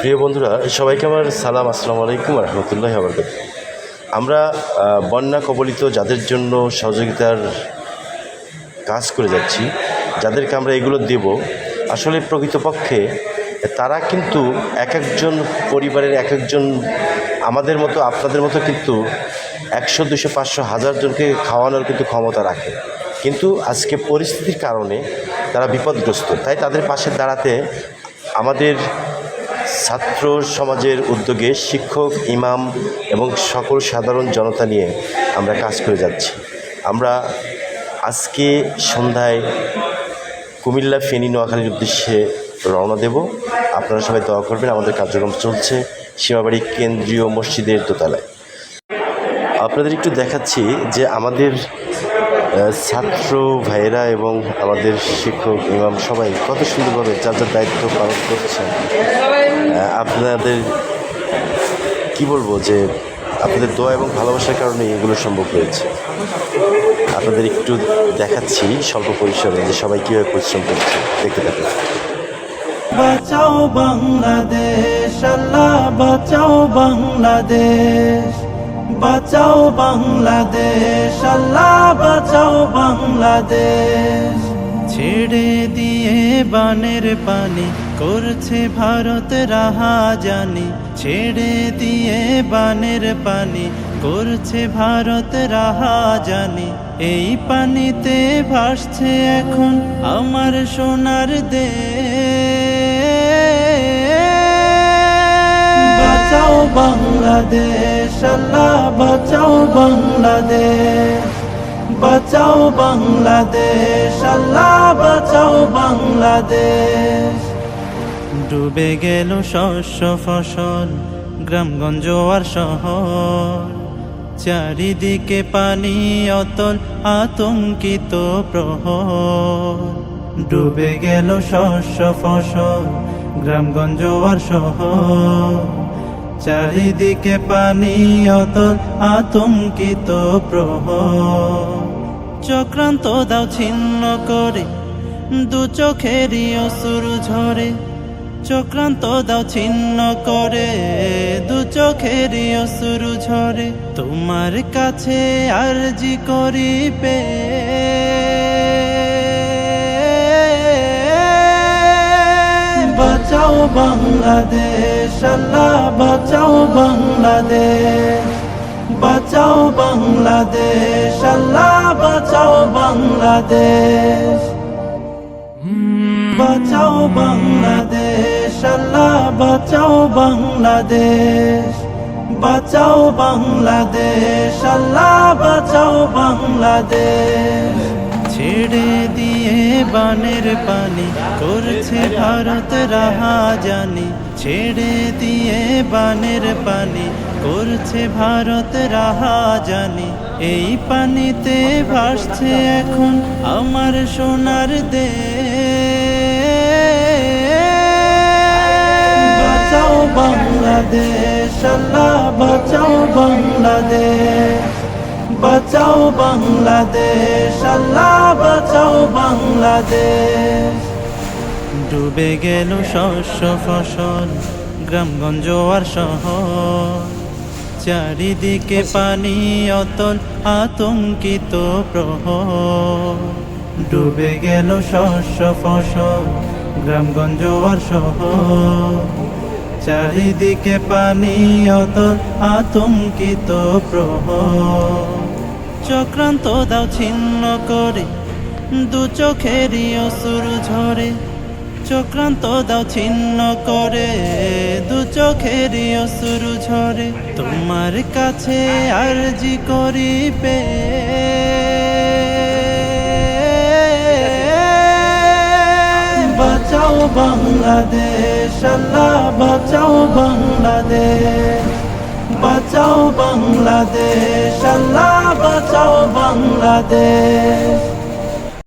প্রিয় বন্ধুরা, সবাইকে আমার সালাম, আসসালামু আলাইকুম রহমতুল্লাহ আবরকাত আমরা বন্যা কবলিত যাদের জন্য সহযোগিতার কাজ করে যাচ্ছি, যাদেরকে আমরা এগুলো দেব, আসলে প্রকৃতপক্ষে তারা কিন্তু এক একজন পরিবারের এক একজন আমাদের মতো, আপনাদের মতো কিন্তু একশো, দুশো, পাঁচশো, হাজার জনকে খাওয়ানোর কিন্তু ক্ষমতা রাখে। কিন্তু আজকে পরিস্থিতির কারণে তারা বিপদগ্রস্ত। তাই তাদের পাশে দাঁড়াতে আমাদের ছাত্র সমাজের উদ্যোগে শিক্ষক, ইমাম এবং সকল সাধারণ জনতা নিয়ে আমরা কাজ করে যাচ্ছি। আমরা আজকে সন্ধ্যায় কুমিল্লা ফেনী নোয়াখালীর উদ্দেশ্যে রওনা দেব। আপনারা সবাই দোয়া করবেন, আমাদের কার্যক্রম চলছে সীমাবাড়ি কেন্দ্রীয় মসজিদের দোতলায়। আপনাদের একটু দেখাচ্ছি যে আমাদের ছাত্র ভাইয়েরা এবং আমাদের শিক্ষক, ইমাম সবাই কত সুন্দরভাবে যার যার দায়িত্ব পালন করছেন আপনাদের কি বলব যে আপনাদের দোয়া এবং ভালোবাসার কারণে এগুলো সম্ভব হয়েছে। আপনাদের একটু দেখাচ্ছি স্বল্প পরিসরে যে সবাই কীভাবে পরিশ্রম করছে। দেখতে থাকুন। বাঁচাও বাংলাদেশ, আল্লাহ বাঁচাও বাংলাদেশ। বাঁচাও বাংলাদেশ, আল্লাহ বাঁচাও বাংলাদেশ। ছেড়ে দিয়ে বানের পানি করছে ভারত রাহা জানি ছেড়ে দিয়ে বানের পানি করছে ভারত রাহা জানি এই পানিতে ভাসছে এখন আমার সোনার দে বাঁচাও বাংলাদেশ। আল্লাহ বাঁচাও বাংলাদেশ বাঁচাও বাংলাদেশ, আল্লাহ বাঁচাও বাংলাদেশ। ডুবে গেল শস্য ফসল, গ্রামগঞ্জ আর শহর। চারিদিকে পানি, অতল, আতঙ্কিত প্রহর। ডুবে গেল শস্য ফসল, গ্রামগঞ্জ আর শহর। চারিদিকে পানি অতল আতঙ্কিত প্রহর চক্রান্ত দাও ছিন্ন করে, দু চোখেরই অসুর ঝরে। চক্রান্ত দাও ছিন্ন করে, দু চোখেরই অসুর ঝরে। তোমার কাছে আরজি করি পে বাঁচাও বাংলাদেশ। আল্লাহ বাঁচাও বাংলাদেশ বাঁচাও বাংলাদেশ, আল্লাহ বাঁচাও বাংলাদেশ। বাঁচাও বাংলাদেশ, আল্লাহ বাঁচাও বাংলাদেশ বাঁচাও বাংলাদেশ, আল্লাহ বাঁচাও বাংলাদেশ। ছেড়ে দিয়ে বানের পানি করছে ভারত রাহা জানি। ছেড়ে দিয়ে বানের পানি করছে ভারত রাহা জানি। এই পানিতে ভাসছে এখন আমার সোনার দে বাঁচাও বাংলাদেশ, আল্লাহ, বাঁচাও বাংলাদেশ। বাঁচাও বাংলাদেশ, আল্লাহ বাংলাদেশ। ডুবে গেল শস্য ফসল, গ্রামগঞ্জ আর শহর। চারিদিকে পানি, অতল, আতঙ্কিত প্রহর। ডুবে গেল শস্য ফসল, গ্রামগঞ্জ আর শহর। চারিদিকে পানি, অতল, আতঙ্কিত প্রহর। চক্রান্ত দাও ছিন্ন করে দু চোখেরই অসুর ঝরে, চক্রান্ত দাও ছিন্ন করে। দু চোখেরই অসুর ঝরে, তোমার কাছে আরজি করি পে বাঁচাও বাংলাদেশ, আল্লাহ, বাঁচাও বাংলাদেশ। বাঁচাও বাংলাদেশ, আল্লাহ, বাঁচাও বাংলাদেশ।